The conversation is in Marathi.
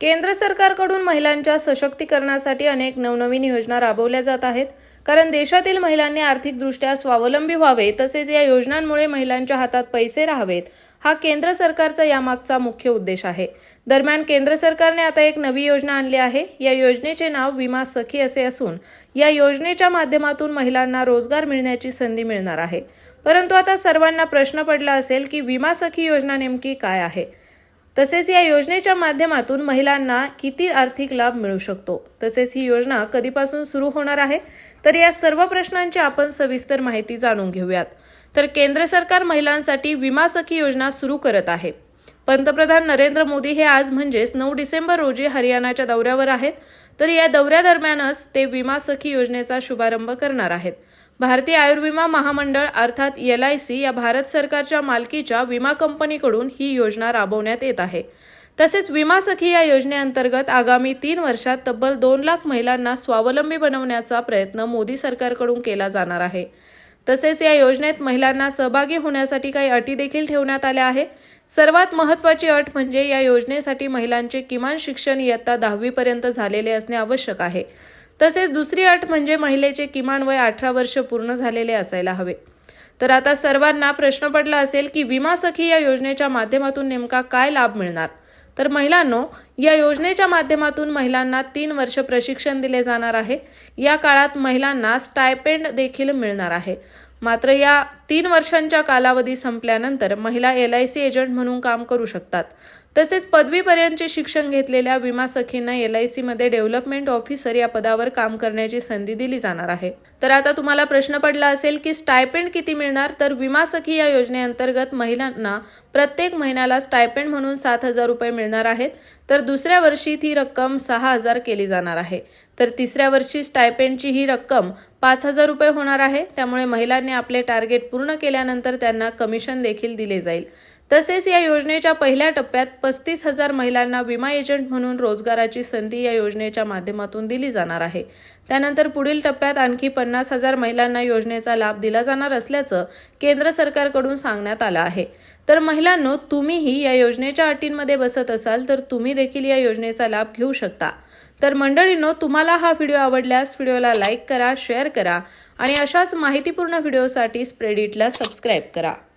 केंद्र सरकारकडून महिलांच्या सशक्तीकरणासाठी अनेक नवनवीन योजना राबवल्या जात आहेत. कारण देशातील महिलांनी आर्थिकदृष्ट्या स्वावलंबी व्हावे तसेच या योजनांमुळे महिलांच्या हातात पैसे राहावेत हा केंद्र सरकारचा यामागचा मुख्य उद्देश आहे. दरम्यान केंद्र सरकारने आता एक नवी योजना आणली आहे. या योजनेचे नाव विमा सखी असे असून या योजनेच्या माध्यमातून महिलांना रोजगार मिळण्याची संधी मिळणार आहे. परंतु आता सर्वांना प्रश्न पडला असेल की विमा सखी योजना नेमकी काय आहे? तसेच या योजनेच्या माध्यमातून महिलांना किती आर्थिक लाभ मिळू शकतो? तसेच ही योजना कधीपासून सुरू होणार आहे? तर या सर्व प्रश्नांची आपण सविस्तर माहिती जाणून घेऊयात. तर केंद्र सरकार महिलांसाठी विमा सखी योजना सुरू करत आहे. पंतप्रधान नरेंद्र मोदी हे आज म्हणजेच नऊ डिसेंबर रोजी हरियाणाच्या दौऱ्यावर आहेत. तर या दौऱ्यादरम्यानच ते विमा सखी योजनेचा शुभारंभ करणार आहेत. भारतीय आयुर्विमा महामंडळ अर्थात एल आय सी या भारत सरकारच्या मालकीच्या विमा कंपनीकडून ही योजना राबवण्यात येत आहे. तसेच विमा सखी या योजनेअंतर्गत आगामी तीन वर्षात तब्बल दोन लाख महिलांना स्वावलंबी बनवण्याचा प्रयत्न मोदी सरकारकडून केला जाणार आहे. तसेच या योजनेत महिलांना सहभागी होण्यासाठी काही अटी देखील ठेवण्यात आल्या आहे सर्वात महत्त्वाची अट म्हणजे या योजनेसाठी महिलांचे किमान शिक्षण इयत्ता दहावीपर्यंत झालेले असणे आवश्यक आहे. तसेच दुसरी अट म्हणजे महिलेचे किमान वय अठरा वर्ष पूर्ण झालेले असायला हवे. तर आता सर्वांना प्रश्न पडला असेल की विमा सखी या योजनेच्या माध्यमातून नेमका काय लाभ मिळणार? तर महिलांनो या योजनेच्या माध्यमातून महिलांना तीन वर्ष प्रशिक्षण दिले जाणार आहे. या काळात महिलांना स्टायपेंड देखील मिळणार आहे. मात्र या तीन वर्षांच्या कालावधी संपल्यानंतर महिला एल आय सी एजंट म्हणून काम करू शकतात. तसेच पदवीपर्यंतचे शिक्षण घेतलेल्या विमा सखींना एल आय सीमध्ये डेव्हलपमेंट ऑफिसर या पदावर काम करण्याची संधी दिली जाणार आहे. तर आता तुम्हाला प्रश्न पडला असेल की स्टायपेंड किती मिळणार? तर विमा सखी या योजनेअंतर्गत महिलांना प्रत्येक महिन्याला स्टायपेंड म्हणून सात हजार रुपये मिळणार आहेत. तर दुसऱ्या वर्षी ती रक्कम सहा हजार केली जाणार आहे. तर तिसऱ्या वर्षी स्टायपेंडची ही रक्कम पाच हजार रुपये होणार आहे. त्यामुळे महिलांनी आपले टार्गेट पूर्ण केल्यानंतर त्यांना कमिशन देखील दिले जाईल. तसेच या योजनेच्या पहिल्या टप्प्यात पस्तीस हजार महिलांना विमा एजंट म्हणून रोजगाराची संधी या योजनेच्या माध्यमातून दिली जाणार आहे. त्यानंतर पुढील टप्प्यात आणखी पन्नास हजार महिलांना योजनेचा लाभ दिला जाणार असल्याचं केंद्र सरकारकडून सांगण्यात आलं आहे. तर महिलांनो तुम्हीही या योजनेच्या अटींमध्ये बसत असाल तर तुम्ही देखील या योजनेचा लाभ घेऊ शकता. तर मंडळींनो तुम्हाला हा व्हिडिओ आवडल्यास व्हिडिओला लाईक करा शेअर करा आणि अशाच माहितीपूर्ण व्हिडिओसाठी स्प्रेडिटला सबस्क्राईब करा.